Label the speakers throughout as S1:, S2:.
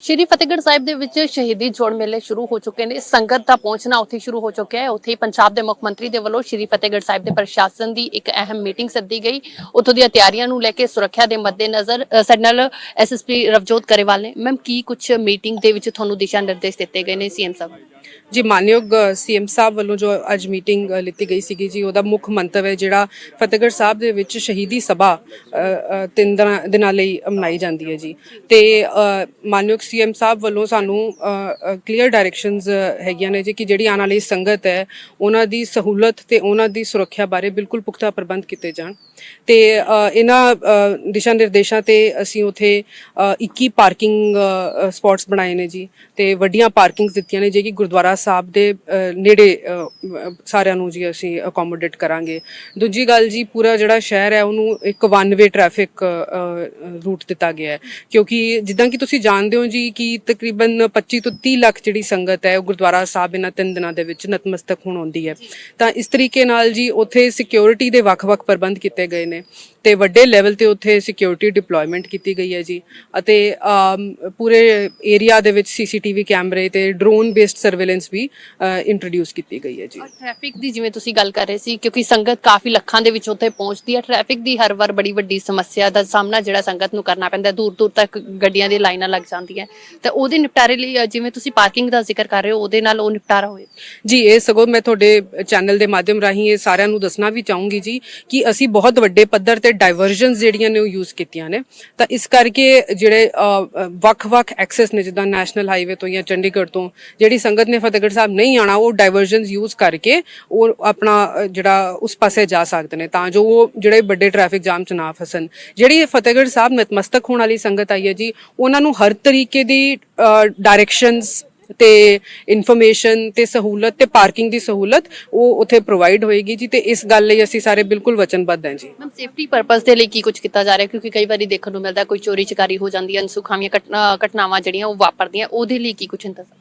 S1: ਸ਼੍ਰੀ ਫਤਿਹਗੜ੍ਹ ਸਾਹਿਬ ਦੇ ਵਿੱਚ ਸ਼ਹੀਦੀ ਜੋੜ ਮੇਲੇ ਸ਼ੁਰੂ ਹੋ ਚੁੱਕੇ ਨੇ। ਸੰਗਤ ਦਾ ਪਹੁੰਚਣਾ ਉੱਥੇ ਸ਼ੁਰੂ ਹੋ ਚੁੱਕਿਆ ਹੈ। ਉੱਥੇ ਹੀ ਪੰਜਾਬ ਦੇ ਮੁੱਖ ਮੰਤਰੀ ਦੇ ਵੱਲੋਂ ਸ਼੍ਰੀ ਫਤਿਹਗੜ੍ਹ ਸਾਹਿਬ ਦੇ ਪ੍ਰਸ਼ਾਸਨ ਦੀ ਇੱਕ ਅਹਿਮ ਮੀਟਿੰਗ ਸੱਦੀ ਗਈ। ਉੱਥੋਂ ਦੀਆਂ ਤਿਆਰੀਆਂ ਨੂੰ ਲੈ ਕੇ ਸੁਰੱਖਿਆ ਦੇ ਮੱਦੇਨਜ਼ਰ ਸਾਡੇ ਨਾਲ ਐਸਐਸਪੀ ਰਵਜੋਤ ਕਰੇਵਾਲ ਨੇ। ਮੈਮ, ਕੀ ਕੁਝ ਮੀਟਿੰਗ ਦੇ ਵਿੱਚ ਤੁਹਾਨੂੰ ਦਿਸ਼ਾ ਨਿਰਦੇਸ਼ ਦਿੱਤੇ ਗਏ ਨੇ ਸੀਐਮ ਸਾਹਿਬ?
S2: ਜੀ ਮਾਨਯੋਗ ਸੀਐਮ ਸਾਹਿਬ ਵੱਲੋਂ ਜੋ ਅੱਜ ਮੀਟਿੰਗ ਲਿੱਤੀ ਗਈ ਸੀਗੀ ਜੀ ਉਹਦਾ ਮੁੱਖ ਮੰਤਵ ਹੈ ਜਿਹੜਾ ਫਤਿਹਗੜ੍ਹ ਸਾਹਿਬ ਦੇ ਵਿੱਚ ਸ਼ਹੀਦੀ ਸਭਾ ਤਿੰਨ ਦਿਨਾਂ ਦਿਨਾਂ ਲਈ ਮਨਾਈ ਜਾਂਦੀ ਹੈ ਜੀ। ਤੇ ਅ, ਮਾਨਯੋਗ ਸੀਐਮ ਸਾਹਿਬ ਵੱਲੋਂ ਸਾਨੂੰ ਕਲੀਅਰ ਡਾਇਰੈਕਸ਼ਨਸ ਹੈਗੀਆਂ ਨੇ ਜੀ ਕਿ ਜਿਹੜੀ ਆਉਣ ਵਾਲੀ ਸੰਗਤ ਹੈ ਉਹਨਾਂ ਦੀ ਸਹੂਲਤ ਤੇ ਉਹਨਾਂ ਦੀ ਸੁਰੱਖਿਆ ਬਾਰੇ ਬਿਲਕੁਲ ਪੁਖਤਾ ਪ੍ਰਬੰਧ ਕੀਤੇ ਜਾਣ। ਤੇ ਇਹਨਾਂ ਦਿਸ਼ਾ ਨਿਰਦੇਸ਼ਾਂ ਤੇ ਅਸੀਂ ਉਥੇ 21 ਪਾਰਕਿੰਗ ਸਪੌਟਸ ਬਣਾਏ ਨੇ ਜੀ। ਤੇ ਵੱਡੀਆਂ ਪਾਰਕਿੰਗਸ ਦਿੱਤੀਆਂ ਨੇ ਜੇ ਕਿ ਗੁਰਦੁਆਰਾ ਸਾਹਿਬ ਦੇ ਨੇੜੇ ਸਾਰਿਆਂ ਨੂੰ ਜੀ ਅਸੀਂ ਅਕੋਮੋਡੇਟ ਕਰਾਂਗੇ। ਦੂਜੀ ਗੱਲ ਜੀ, ਪੂਰਾ ਜਿਹੜਾ ਸ਼ਹਿਰ ਹੈ, ਉਹਨੂੰ ਇੱਕ ਵਨ ਵੇ ਟ੍ਰੈਫਿਕ ਰੂਟ ਦਿੱਤਾ ਗਿਆ ਹੈ। ਕਿਉਂਕਿ ਜਿੱਦਾਂ ਕਿ ਤੁਸੀਂ ਜਾਣਦੇ ਹੋ ਜੀ ਕਿ ਤਕਰੀਬਨ 25 ਤੋਂ 30 ਲੱਖ ਜਿਹੜੀ ਸੰਗਤ ਹੈ, ਉਹ ਗੁਰਦੁਆਰਾ ਸਾਹਿਬ ਇਹਨਾਂ ਤਿੰਨ ਦਿਨਾਂ ਦੇ ਵਿੱਚ ਨਤਮਸਤਕ ਹੋਣ ਆਉਂਦੀ ਹੈ। ਤਾਂ ਇਸ ਤਰੀਕੇ ਨਾਲ ਜੀ, ਉੱਥੇ ਸਿਕਿਉਰਿਟੀ ਦੇ ਵੱਖ-ਵੱਖ ਪ੍ਰਬੰਧ ਕੀਤੇ ਗਏ ਨੇ ਤੇ ਵੱਡੇ ਲੈਵਲ ਤੇ ਉੱਥੇ ਸਿਕਿਉਰਿਟੀ ਡਿਪਲੋਇਮੈਂਟ ਕੀਤੀ ਗਈ ਹੈ ਜੀ। ਅਤੇ ਪੂਰੇ ਏਰੀਆ ਦੇ ਵਿੱਚ ਸੀਸੀਟੀਵੀ ਕੈਮਰੇ ਤੇ ਡਰੋਨ ਬੇਸਡ ਸਰਵੇਲੈਂਸ ਵੀ ਇੰਟਰੋਡਿਊਸ ਕੀਤੀ ਗਈ ਹੈ ਜੀ।
S1: ਟ੍ਰੈਫਿਕ ਦੀ ਜਿਵੇਂ ਤੁਸੀਂ ਗੱਲ ਕਰ ਰਹੇ ਸੀ ਕਿਉਂਕਿ ਸੰਗਤ ਕਾਫੀ ਲੱਖਾਂ ਦੇ ਵਿੱਚ ਉੱਥੇ ਪਹੁੰਚਦੀ ਹੈ ਟ੍ਰੈਫਿਕ ਦੀ ਹਰ ਵਾਰ ਬੜੀ ਵੱਡੀ ਸਮੱਸਿਆ ਦਾ ਸਾਹਮਣਾ ਜਿਹੜਾ ਸੰਗਤ ਨੂੰ ਕਰਨਾ ਪੈਂਦਾ ਦੂਰ ਦੂਰ ਤੱਕ ਗੱਡੀਆਂ ਦੀ ਲਾਈਨਾਂ ਲੱਗ ਜਾਂਦੀਆਂ। ਤਾਂ ਉਹਦੇ ਨਿਪਟਾਰੇ ਲਈ ਜਿਵੇਂ ਤੁਸੀਂ ਪਾਰਕਿੰਗ ਦਾ ਜ਼ਿਕਰ ਕਰ ਰਹੇ ਹੋ ਉਹਦੇ ਨਾਲ ਉਹ ਨਿਪਟਾਰਾ ਹੋਏ
S2: ਜੀ ਇਹ ਸਗੋਂ ਮੈਂ ਤੁਹਾਡੇ ਚੈਨਲ ਦੇ ਮਾਧਿਅਮ ਰਾਹੀਂ ਇਹ ਸਾਰਿਆਂ ਨੂੰ ਦੱਸਣਾ ਵੀ ਚਾਹੂੰਗੀ ਜੀ ਕਿ ਅਸੀਂ ਬਹੁਤ ਵੱਡੇ ਪੱਧਰ ਤੇ ਡਾਈਵਰਜਨਸ ਜਿਹੜੀਆਂ ਨੇ ਉਹ ਯੂਜ਼ ਕੀਤੀਆਂ ਨੇ। ਤਾਂ ਇਸ ਕਰਕੇ ਜਿਹੜੇ ਵੱਖ-ਵੱਖ ਐਕਸੈਸ ਨੇ ਜਿੱਦਾਂ ਨੈਸ਼ਨਲ ਹਾਈਵੇ ਤੋਂ ਜਾਂ ਚੰਡੀਗੜ੍ਹ ਤੋਂ ਜਿਹੜੀ ਸੰਗਤ ਨੇ ਫਤਿਹਗੜ੍ਹ ਸਾਹਿਬ ਨਹੀਂ ਆਣਾ ਉਹ ਡਾਈਵਰਜਨਸ ਯੂਜ਼ ਕਰਕੇ ਉਹ ਆਪਣਾ ਜਿਹੜਾ ਉਸ ਪਾਸੇ ਜਾ ਸਕਦੇ ਨੇ, ਤਾਂ ਜੋ ਉਹ ਜਿਹੜੇ ਵੱਡੇ ਟ੍ਰੈਫਿਕ ਜਾਮ ਚ ਨਾ ਫਸਣ। ਜਿਹੜੀ ਫਤਿਹਗੜ੍ਹ ਸਾਹਿਬ ਨਤਮਸਤਕ ਹੋਣ ਵਾਲੀ ਸੰਗਤ ਆਈ ਹੈ ਜੀ, ਉਹਨਾਂ ਨੂੰ ਹਰ ਤਰੀਕੇ ਦੀ ਡਾਇਰੈਕਸ਼ਨਸ ਤੇ ਇਨਫੋਰਮੇਸ਼ਨ ਤੇ ਸਹੂਲਤ ਤੇ ਪਾਰਕਿੰਗ ਦੀ ਸਹੂਲਤ ਉਹ ਉੱਥੇ ਪ੍ਰੋਵਾਈਡ ਹੋਏਗੀ ਜੀ, ਤੇ ਇਸ ਗੱਲ ਲਈ ਅਸੀਂ ਸਾਰੇ ਬਿਲਕੁਲ ਵਚਨਬੱਧ ਹਾਂ ਜੀ।
S1: ਮੈਮ ਸੇਫਟੀ ਪਰਪਸ ਦੇ ਲਈ ਕੀ ਕੁਝ ਕੀਤਾ ਜਾ ਰਿਹਾ? ਕਿਉਂਕਿ ਕਈ ਵਾਰੀ ਦੇਖਣ ਨੂੰ ਮਿਲਦਾ ਕੋਈ ਚੋਰੀ ਚਕਾਰੀ ਹੋ ਜਾਂਦੀ ਹੈ, ਅਨਸੁਖਾਵੀਆਂ ਘਟਨਾਵਾਂ ਜਿਹੜੀਆਂ ਉਹ ਵਾਪਰਦੀਆਂ, ਉਹਦੇ ਲਈ ਕੀ ਕੁਝ ਇੰਤਜ਼ਾਮ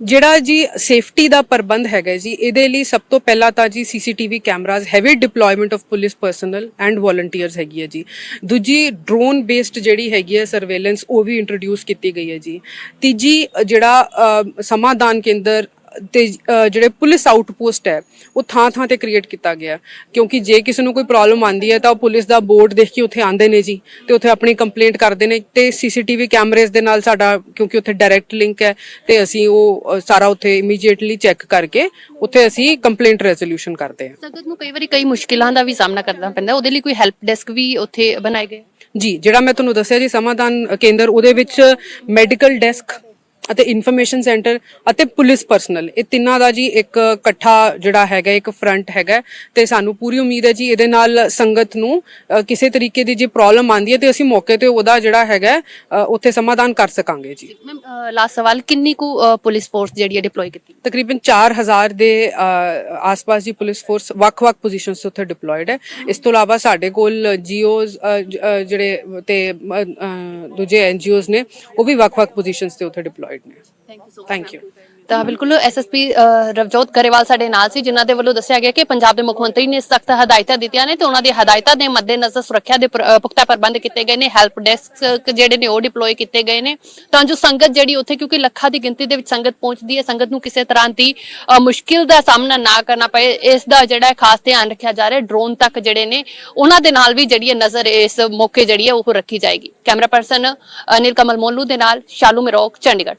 S2: ਜਿਹੜਾ ਜੀ ਸੇਫਟੀ ਦਾ ਪ੍ਰਬੰਧ ਹੈਗਾ ਜੀ ਇਹਦੇ ਲਈ ਸਭ ਤੋਂ ਪਹਿਲਾਂ ਤਾਂ ਜੀ CCTV cameras heavy deployment of police personnel and volunteers ਹੈਗੀ ਹੈ ਜੀ। ਦੂਜੀ ਡਰੋਨ ਬੇਸਡ ਜਿਹੜੀ ਹੈਗੀ ਹੈ ਸਰਵੇਲੈਂਸ ਉਹ ਵੀ ਇੰਟਰੋਡਿਊਸ ਕੀਤੀ ਗਈ ਹੈ ਜੀ। ਤੀਜੀ ਜਿਹੜਾ ਅ, ਸਮਾਧਾਨ ਕੇਂਦਰ ਤੇ ਜਿਹੜੇ ਪੁਲਿਸ ਆਊਟਪੋਸਟ ਹੈ ਉਹ ਥਾਂ ਥਾਂ ਤੇ ਕ੍ਰੀਏਟ ਕੀਤਾ ਗਿਆ। ਕਿਉਂਕਿ ਜੇ ਕਿਸੇ ਨੂੰ ਕੋਈ ਪ੍ਰੋਬਲਮ ਆਂਦੀ ਹੈ ਤਾਂ ਉਹ ਪੁਲਿਸ ਦਾ ਬੋਰਡ ਦੇਖ ਕੇ ਉੱਥੇ ਆਂਦੇ ਨੇ ਜੀ ਤੇ ਉੱਥੇ ਆਪਣੀ ਕੰਪਲੇਂਟ ਕਰਦੇ ਨੇ ਤੇ ਸੀਸੀਟੀਵੀ ਕੈਮਰੇਜ਼ ਦੇ ਨਾਲ ਸਾਡਾ ਕਿਉਂਕਿ ਉੱਥੇ ਡਾਇਰੈਕਟ ਲਿੰਕ ਹੈ ਤੇ ਅਸੀਂ ਉਹ ਸਾਰਾ ਉੱਥੇ ਇਮੀਡੀਏਟਲੀ ਚੈੱਕ ਕਰਕੇ ਉੱਥੇ ਅਸੀਂ ਕੰਪਲੇਂਟ ਰੈਜ਼ੋਲੂਸ਼ਨ ਕਰਦੇ ਹਾਂ।
S1: ਸੰਗਤ ਨੂੰ ਕਈ ਵਾਰੀ ਕਈ ਮੁਸ਼ਕਿਲਾਂ ਦਾ ਵੀ ਸਾਹਮਣਾ ਕਰਨਾ ਪੈਂਦਾ। ਉਹਦੇ ਲਈ ਕੋਈ ਹੈਲਪ ਡੈਸਕ ਵੀ ਉੱਥੇ ਬਣਾਏ ਗਏ?
S2: ਜੀ ਜਿਹੜਾ ਮੈਂ ਤੁਹਾਨੂੰ ਦੱਸਿਆ ਜੀ ਸਮਾਧਾਨ ਕੇਂਦਰ ਉਹਦੇ ਵਿੱਚ ਮੈਡੀਕਲ ਡੈਸਕ ਅਤੇ ਇਨਫੋਰਮੇਸ਼ਨ ਸੈਂਟਰ ਅਤੇ ਪੁਲਿਸ ਪਰਸਨਲ ਇਹ ਤਿੰਨਾਂ ਦਾ ਜੀ ਇੱਕ ਇਕੱਠਾ ਜਿਹੜਾ ਹੈਗਾ ਇੱਕ ਫਰੰਟ ਹੈਗਾ। ਤੇ ਸਾਨੂੰ ਪੂਰੀ ਉਮੀਦ ਹੈ ਜੀ ਇਹਦੇ ਨਾਲ ਸੰਗਤ ਨੂੰ ਕਿਸੇ ਤਰੀਕੇ ਦੀ ਜੇ ਪ੍ਰੋਬਲਮ ਆਂਦੀ ਹੈ ਤੇ ਅਸੀਂ ਮੌਕੇ ਤੇ ਉਹਦਾ ਜਿਹੜਾ ਹੈਗਾ ਉੱਥੇ ਸਮਾਧਾਨ ਕਰ ਸਕਾਂਗੇ ਜੀ।
S1: ਮੈਮ ਲਾਸਟ ਸਵਾਲ ਕਿੰਨੀ ਕੁ ਪੁਲਿਸ ਫੋਰਸ ਜਿਹੜੀ ਹੈ ਡਿਪਲੋਏ ਕੀਤੀ?
S2: ਤਕਰੀਬਨ 4000 ਦੇ ਆਸ-ਪਾਸ ਦੀ ਪੁਲਿਸ ਫੋਰਸ ਵੱਖ-ਵੱਖ ਪੋਜੀਸ਼ਨਸ ਤੇ ਉੱਥੇ ਡਿਪਲੋਇਡ ਹੈ। ਇਸ ਤੋਂ ਇਲਾਵਾ ਸਾਡੇ ਕੋਲ ਜੀਓਜ਼ ਜਿਹੜੇ ਤੇ ਦੂਜੇ ਐਨਜੀਓਜ਼ ਨੇ ਉਹ ਵੀ ਵੱਖ-ਵੱਖ ਪੋਜੀਸ਼ਨਸ ਤੇ ਉੱਥੇ ਡਿਪਲੋਇਡ ਨੇ
S1: thank you so
S2: thank you
S1: ਤਾਂ ਬਿਲਕੁਲ ਐਸਐਸਪੀ ਰਵਜੋਤ ਕਰੇਵਾਲ ਸਾਡੇ ਨਾਲ ਸੀ ਜਿਨ੍ਹਾਂ ਦੇ ਵੱਲੋਂ ਦੱਸਿਆ ਗਿਆ ਕਿ ਪੰਜਾਬ ਦੇ ਮੁੱਖ ਮੰਤਰੀ ਨੇ ਸਖਤ ਹਦਾਇਤਾਂ ਦਿੱਤੀਆਂ ਨੇ ਤੇ ਉਹਨਾਂ ਦੀ ਹਦਾਇਤਾਂ ਦੇ ਮੱਦੇਨਜ਼ਰ ਸੁਰੱਖਿਆ ਦੇ ਪੁਖਤਾ ਪ੍ਰਬੰਧ ਕੀਤੇ ਗਏ ਨੇ ਹੈਲਪ ਡੈਸਕ ਜਿਹੜੇ ਨੇ ਉਹ ਡਿਪਲੋਏ ਕੀਤੇ ਗਏ ਨੇ। ਤਾਂ ਜੋ ਸੰਗਤ ਜਿਹੜੀ ਉੱਥੇ ਕਿਉਂਕਿ ਲੱਖਾਂ ਦੀ ਗਿਣਤੀ ਦੇ ਵਿੱਚ ਸੰਗਤ ਪਹੁੰਚਦੀ ਹੈ ਸੰਗਤ ਨੂੰ ਕਿਸੇ ਤਰ੍ਹਾਂ ਦੀ ਮੁਸ਼ਕਿਲ ਦਾ ਸਾਹਮਣਾ ਨਾ ਕਰਨਾ ਪਏ। ਇਸ ਦਾ ਜਿਹੜਾ ਖਾਸ ਧਿਆਨ ਰੱਖਿਆ ਜਾ ਰਿਹਾ ਡਰੋਨ ਤੱਕ ਜਿਹੜੇ ਨੇ ਉਹਨਾਂ ਦੇ ਨਾਲ ਵੀ ਜਿਹੜੀ ਹੈ ਨਜ਼ਰ ਇਸ ਮੌਕੇ ਜਿਹੜੀ ਹੈ ਉਹ ਰੱਖੀ ਜਾਏਗੀ। ਕੈਮਰਾ ਪਰਸਨ ਅਨਿਲ ਕਮਲ ਮੋਲੂ ਦੇ ਨਾਲ ਸ਼ਾਲੂ ਮਿਰੋਕ ਚੰਡੀਗੜ੍ਹ।